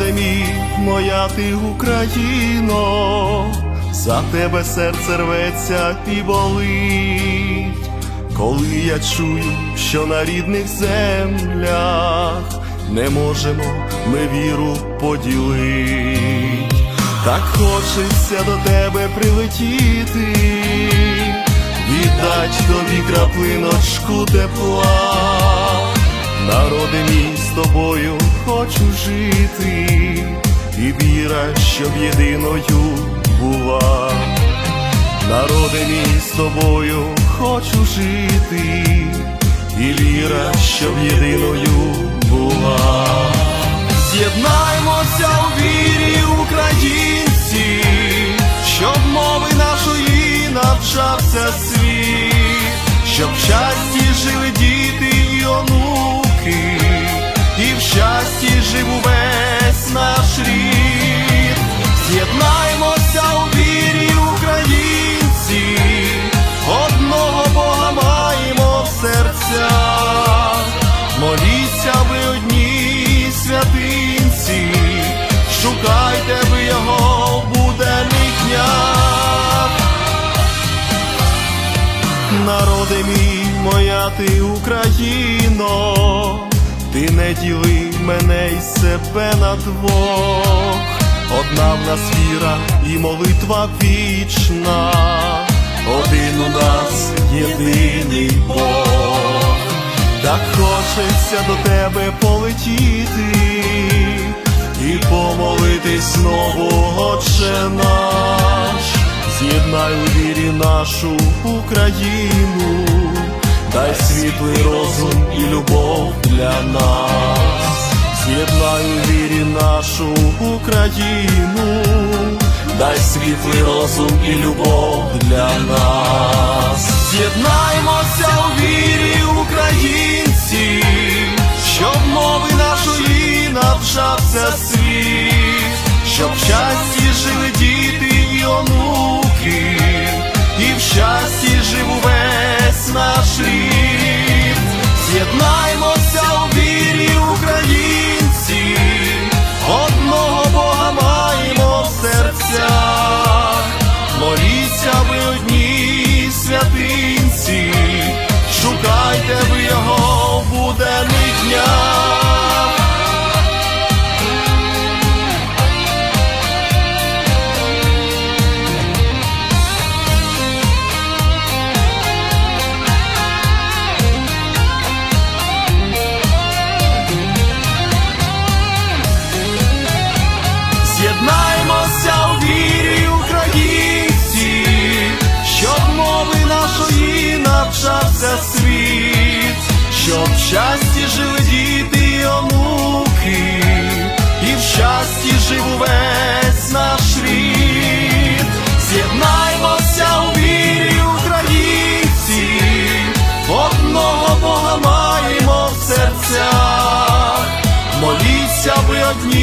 мій, моя ти Україно, за тебе серце рветься і болить, коли я чую, що на рідних землях не можемо ми віру поділить, так хочеться до тебе прилетіти, віддать тобі краплиночку тепла. Народи мій з тобою хочу жити, і віра, щоб єдиною була. Народи з тобою хочу жити, і віра, щоб єдиною була. З'єднаймося у вірі, українці, щоб мови нашої навчався світ, щоб в щасті жили діти і онуки, і в щасті жив увесь наш рід. З'єднаймося у вірі, українці, одного Бога маємо в серцях. Моліться ви одній святинці, шукайте ви його в буденних днях. Народи мій, моя ти Україно, ти не діли мене і себе на двох, одна в нас віра і молитва вічна, один у нас єдиний Бог, так хочеться до тебе полетіти і помолитись знову, Отче наш. З'єднай у вірі нашу Україну, дай світлий розум і любов нас, з'єднай у вірі нашу Україну, дай світлий розум і любов для нас, з'єднаймося у вірі, українці, щасті жили діти й онуки, і в щасті жив увесь наш світ, з'єднаймося у вірі українці, одного Бога маємо в серцях, моліться ви одні.